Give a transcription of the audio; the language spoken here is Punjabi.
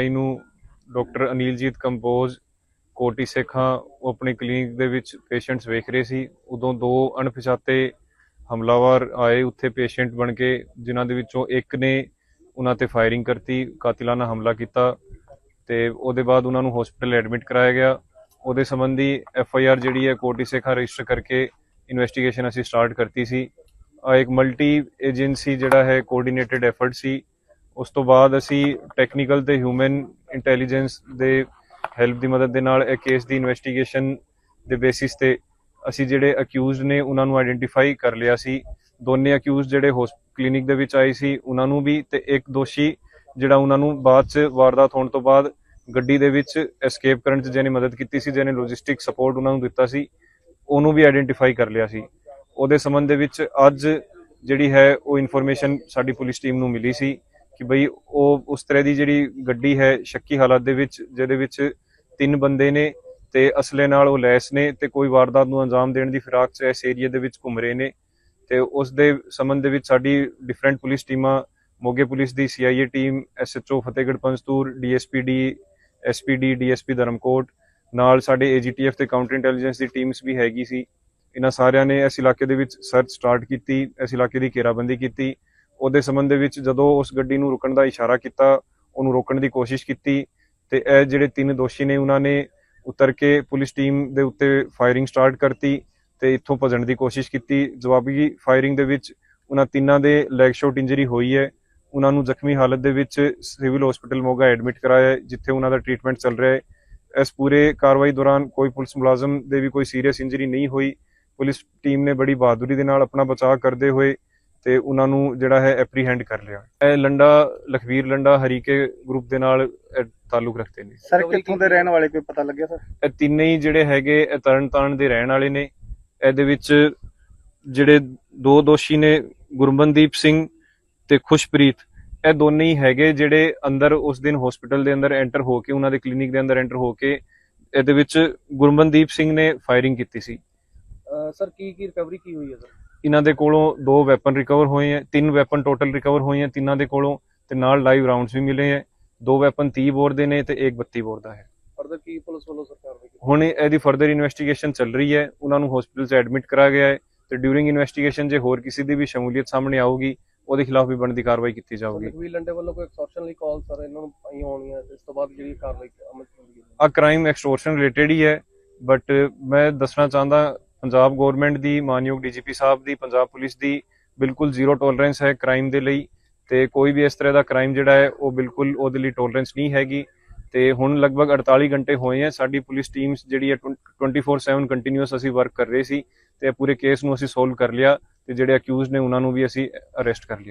ਨੂੰ ਡਾਕਟਰ ਅਨੀਲਜੀਤ ਕੰਬੋਜ, ਕੋਟੀ ਸੇਖਾਂ, ਉਹ ਆਪਣੀ ਕਲੀਨਿਕ ਦੇ ਵਿੱਚ ਪੇਸ਼ੈਂਟਸ ਵੇਖ ਰਹੇ ਸੀ। ਉਦੋਂ ਦੋ ਅਣਪਛਾਤੇ ਹਮਲਾਵਰ ਆਏ, ਉੱਥੇ ਪੇਸ਼ੈਂਟ ਬਣ ਕੇ, ਜਿਨ੍ਹਾਂ ਦੇ ਵਿੱਚੋਂ ਇੱਕ ਨੇ ਉਹਨਾਂ ਤੇ ਫਾਇਰਿੰਗ ਕਰਤੀ ਕਾਤਿਲਾਨਾ ਹਮਲਾ ਕੀਤਾ ਤੇ ਉਹਦੇ ਬਾਅਦ ਉਹਨਾਂ ਨੂੰ ਹਸਪੀਟਲ ਐਡਮਿਟ ਕਰਾਇਆ ਗਿਆ। ਉਹਦੇ ਸੰਬੰਧੀ ਐਫ ਆਈ ਆਰ ਜਿਹੜੀ ਹੈ, ਕੋਟੀ ਸੇਖਾਂ ਰਜਿਸਟਰ ਕਰਕੇ ਇਨਵੈਸਟੀਗੇਸ਼ਨ ਅਸੀਂ ਸਟਾਰਟ ਕਰਤੀ ਸੀ। ਇੱਕ ਮਲਟੀ ਏਜੰਸੀ ਜਿਹੜਾ ਹੈ ਕੋਆਰਡੀਨੇਟਡ ਐਫਰਟ ਸੀ। ਉਸ ਤੋਂ ਬਾਅਦ ਅਸੀਂ ਟੈਕਨੀਕਲ ਤੇ ਹਿਊਮਨ ਇੰਟੈਲੀਜੈਂਸ ਦੇ ਹੈਲਪ ਦੀ ਮਦਦ ਦੇ ਨਾਲ ਇਹ ਕੇਸ ਦੀ ਇਨਵੈਸਟੀਗੇਸ਼ਨ ਦੇ ਬੇਸਿਸ ਤੇ ਅਸੀਂ ਜਿਹੜੇ ਅਕਿਊਜ਼ਡ ਨੇ, ਉਹਨਾਂ ਨੂੰ ਆਇਡੈਂਟੀਫਾਈ ਕਰ ਲਿਆ ਸੀ। ਦੋਨੇ ਅਕਿਊਜ਼ ਜਿਹੜੇ ਕਲੀਨਿਕ ਦੇ ਵਿੱਚ ਆਏ ਸੀ, ਉਹਨਾਂ ਨੂੰ ਵੀ ਤੇ ਇੱਕ ਦੋਸ਼ੀ ਜਿਹੜਾ ਉਹਨਾਂ ਨੂੰ ਬਾਅਦ ਚ ਵਾਰਦਾਤ ਹੋਣ ਤੋਂ ਬਾਅਦ ਗੱਡੀ ਦੇ ਵਿੱਚ ਐਸਕੇਪ ਕਰਨ ਚ ਜਿਹਨੇ ਮਦਦ ਕੀਤੀ ਸੀ, ਜਿਹਨੇ ਲੌਜਿਸਟਿਕ ਸਪੋਰਟ ਉਹਨਾਂ ਨੂੰ ਦਿੱਤਾ ਸੀ, ਉਹਨੂੰ ਵੀ ਆਇਡੈਂਟੀਫਾਈ ਕਰ ਲਿਆ ਸੀ। ਉਹਦੇ ਸੰਬੰਧ ਦੇ ਵਿੱਚ ਅੱਜ ਜਿਹੜੀ ਹੈ, ਉਹ ਇਨਫੋਰਮੇਸ਼ਨ ਸਾਡੀ ਪੁਲਿਸ ਟੀਮ ਨੂੰ ਮਿਲੀ ਸੀ। ਕਿ ਬਈ ਉਹ ਉਸ ਤਰ੍ਹਾਂ ਦੀ ਜਿਹੜੀ ਗੱਡੀ ਹੈ ਸ਼ੱਕੀ ਹਾਲਤ ਦੇ ਵਿੱਚ, ਜਿਹਦੇ ਵਿੱਚ ਤਿੰਨ ਬੰਦੇ ਨੇ ਤੇ ਅਸਲੇ ਨਾਲ ਉਹ ਲੈਸ ਨੇ ਤੇ ਕੋਈ ਵਾਰਦਾਤ ਨੂੰ ਅੰਜਾਮ ਦੇਣ ਦੀ ਫਿਰਾਕ 'ਚ ਇਸ ਏਰੀਆ ਦੇ ਵਿੱਚ ਘੁੰਮ ਰਹੇ ਨੇ। ਤੇ ਉਸ ਦੇ ਸੰਬੰਧ ਦੇ ਵਿੱਚ ਸਾਡੀ ਡਿਫਰੈਂਟ ਪੁਲਿਸ ਟੀਮਾਂ, ਮੋਗੇ ਪੁਲਿਸ ਦੀ CIA team SHO Fatehgarh Panjtoor DSPD SPD DSP Dharamkot, ਨਾਲ ਸਾਡੇ ਏਜੀਟੀਐਫ ਤੇ ਕਾਊਂਟਰ ਇੰਟੈਲੀਜੈਂਸ ਦੀ ਟੀਮਸ ਵੀ ਹੈਗੀ ਸੀ। ਇਹਨਾਂ ਸਾਰਿਆਂ ਨੇ ਇਸ ਇਲਾਕੇ ਦੇ ਵਿੱਚ ਸਰਚ ਸਟਾਰਟ ਕੀਤੀ, ਇਸ ਇਲਾਕੇ ਦੀ ਘੇਰਾਬੰਦੀ ਕੀਤੀ। ਉਹਦੇ ਸੰਬੰਧ ਦੇ ਵਿੱਚ ਜਦੋਂ ਉਸ ਗੱਡੀ ਨੂੰ ਰੁਕਣ ਦਾ ਇਸ਼ਾਰਾ ਕੀਤਾ, ਉਹਨੂੰ ਰੋਕਣ ਦੀ ਕੋਸ਼ਿਸ਼ ਕੀਤੀ ਤੇ ਇਹ ਜਿਹੜੇ ਤਿੰਨ ਦੋਸ਼ੀ ਨੇ ਉਹਨਾਂ ਨੇ ਉਤਰ ਕੇ ਪੁਲਿਸ ਟੀਮ ਦੇ ਉੱਤੇ ਫਾਇਰਿੰਗ ਸਟਾਰਟ ਕਰਤੀ ਤੇ ਇੱਥੋਂ ਭੱਜਣ ਦੀ ਕੋਸ਼ਿਸ਼ ਕੀਤੀ। ਜਵਾਬੀ ਫਾਇਰਿੰਗ ਦੇ ਵਿੱਚ ਉਹਨਾਂ ਤਿੰਨਾਂ ਦੇ ਲੈਗ ਸ਼ਾਟ ਇੰਜਰੀ ਹੋਈ ਹੈ। ਉਹਨਾਂ ਨੂੰ ਜ਼ਖਮੀ ਹਾਲਤ ਦੇ ਵਿੱਚ ਸਿਵਲ ਹਸਪੀਟਲ ਮੋਗਾ ਐਡਮਿਟ ਕਰਾਇਆ ਹੈ ਜਿੱਥੇ ਉਹਨਾਂ ਦਾ ਟ੍ਰੀਟਮੈਂਟ ਚੱਲ ਰਿਹਾ ਹੈ। ਇਸ ਪੂਰੇ ਕਾਰਵਾਈ ਦੌਰਾਨ ਕੋਈ ਪੁਲਿਸ ਮੁਲਾਜ਼ਮ ਦੇ ਵੀ ਕੋਈ ਸੀਰੀਅਸ ਇੰਜਰੀ ਨਹੀਂ ਹੋਈ। ਪੁਲਿਸ ਟੀਮ ਨੇ ਬੜੀ ਬਹਾਦੁਰੀ ਦੇ ਨਾਲ ਆਪਣਾ ਬਚਾਅ ਕਰਦੇ ਹੋਏ ਤੇ ਉਹਨਾਂ ਨੂੰ ਜਿਹੜਾ ਹੈ ਐਪਰੀਹੈਂਡ ਕਰ ਲਿਆ। ਇਹ ਲੰਡਾ ਲਖਵੀਰ ਲੰਡਾ ਹਰੀਕੇ ਗਰੁੱਪ ਦੇ ਨਾਲ ਤਾਲੁਕ ਰੱਖਦੇ ਨੇ। ਸਰ ਕਿੱਥੋਂ ਦੇ ਰਹਿਣ ਵਾਲੇ ਕੋਈ ਪਤਾ ਲੱਗਿਆ ਸਰ ਇਹ ਤਿੰਨੇ ਹੀ ਜਿਹੜੇ ਹੈਗੇ ਇਹ ਤਰਨਤਾਰਨ ਦੇ ਰਹਿਣ ਵਾਲੇ ਨੇ। ਇਹਦੇ ਵਿੱਚ ਜਿਹੜੇ ਦੋ ਦੋਸ਼ੀ ਨੇ ਗੁਰਮਨਦੀਪ ਸਿੰਘ ਤੇ ਖੁਸ਼ਪ੍ਰੀਤ ਇਹ ਦੋਨੇ ਹੀ ਹੈਗੇ ਜਿਹੜੇ ਅੰਦਰ ਉਸ ਦਿਨ ਹਸਪੀਟਲ ਦੇ ਅੰਦਰ ਐਂਟਰ ਹੋ ਕੇ ਉਹਨਾਂ ਦੇ ਕਲੀਨਿਕ ਦੇ ਅੰਦਰ ਐਂਟਰ ਹੋ ਕੇ ਇਹਦੇ ਵਿੱਚ ਗੁਰਮਨਦੀਪ ਸਿੰਘ ਨੇ ਫਾਇਰਿੰਗ ਕੀਤੀ ਸੀ। ਸਰ ਕੀ ਕੀ ਰਿਕਵਰੀ ਕੀ ਹੋਈ ਹੈ ਸਰ ਇਹਨਾਂ ਦੇ ਕੋਲੋਂ ਦੋ ਵੈਪਨ ਰਿਕਵਰ ਹੋਏ ਹੈ ਤਿੰਨ ਵੈਪਨ ਟੋਟਲ ਰਿਕਵਰ ਹੋਏ ਹੈ ਤਿੰਨਾਂ ਦੇ ਕੋਲੋਂ ਤੇ ਨਾਲ ਲਾਈਵ ਰਾਉਂਡਸ ਵੀ ਮਿਲੇ ਹੈ। ਦੋ ਵੈਪਨ 30 ਬੋਰ ਦੇ ਨੇ ਤੇ ਇੱਕ 32 ਬੋਰ ਦਾ ਹੈ। ਫਰਦਰ ਕੀ ਪੁਲਿਸ ਵੱਲੋਂ ਸਰਕਾਰ ਦੇ ਹੁਣ ਇਹਦੀ ਫਰਦਰ ਇਨਵੈਸਟੀਗੇਸ਼ਨ ਚੱਲ ਰਹੀ ਹੈ। ਉਹਨਾਂ ਨੂੰ ਹਸਪੀਟਲ 'ਚ ਐਡਮਿਟ ਕਰਾ ਗਿਆ ਹੈ ਤੇ ਡਿਊਰਿੰਗ ਇਨਵੈਸਟੀਗੇਸ਼ਨ ਜੇ ਹੋਰ ਕਿਸੇ ਦੀ ਵੀ ਸ਼ਮੂਲੀਅਤ ਸਾਹਮਣੇ ਆਊਗੀ ਉਹਦੇ ਖਿਲਾਫ ਵੀ ਬਣਦੀ ਕਾਰਵਾਈ ਕੀਤੀ ਜਾਊਗੀ। ਲਖਵੀਰ ਲੰਡੇ ਵੱਲੋਂ ਕੋਈ ਐਕਸਟੋਰਸ਼ਨ ਲਈ ਕਾਲ ਸਰ ਇਹਨਾਂ ਨੂੰ ਆਈ ਹੋਣੀਆਂ ਇਸ ਤੋਂ ਬਾਅਦ ਜਿਹੜੀ ਕਾਰਵਾਈ ਅਮਲ ਚ ਹੁੰਦੀ ਹੈ। ਆ ਕ੍ਰਾਈਮ ਐਕਸਟੋਰਸ਼ਨ ਰਿਲੇਟਡ ਹੀ ਹੈ ਬਟ ਮੈਂ ਦੱਸਣਾ ਚਾਹੁੰਦਾ ਪੰਜਾਬ ਗਵਰਨਮੈਂਟ ਦੀ, ਮਾਨਯੋਗ ਡੀਜੀਪੀ ਸਾਹਿਬ ਦੀ, ਪੰਜਾਬ ਪੁਲਿਸ ਦੀ ਬਿਲਕੁਲ ਜ਼ੀਰੋ ਟੋਲਰੈਂਸ ਹੈ ਕ੍ਰਾਈਮ ਦੇ ਲਈ ਤੇ ਕੋਈ ਵੀ ਇਸ ਤਰ੍ਹਾਂ ਦਾ ਕ੍ਰਾਈਮ ਜਿਹੜਾ ਹੈ ਉਹ ਬਿਲਕੁਲ ਉਹਦੇ ਲਈ ਟੋਲਰੈਂਸ ਨਹੀਂ ਹੈਗੀ ਤੇ ਹੁਣ ਲਗਭਗ 48 ਘੰਟੇ ਹੋਏ ਹੈ, ਸਾਡੀ ਪੁਲਿਸ ਟੀਮਸ ਜਿਹੜੀ ਹੈ 24/7 ਕੰਟੀਨਿਊਸ ਅਸੀਂ ਵਰਕ ਕਰ ਰਹੇ ਸੀ ਤੇ ਪੂਰੇ ਕੇਸ ਨੂੰ ਅਸੀਂ ਸੋਲਵ ਕਰ ਲਿਆ ਤੇ ਜਿਹੜੇ ਅਕਿਊਜ਼ ਨੇ ਉਹਨਾਂ ਨੂੰ ਵੀ ਅਸੀਂ ਅਰੈਸਟ ਕਰ ਲਿਆ।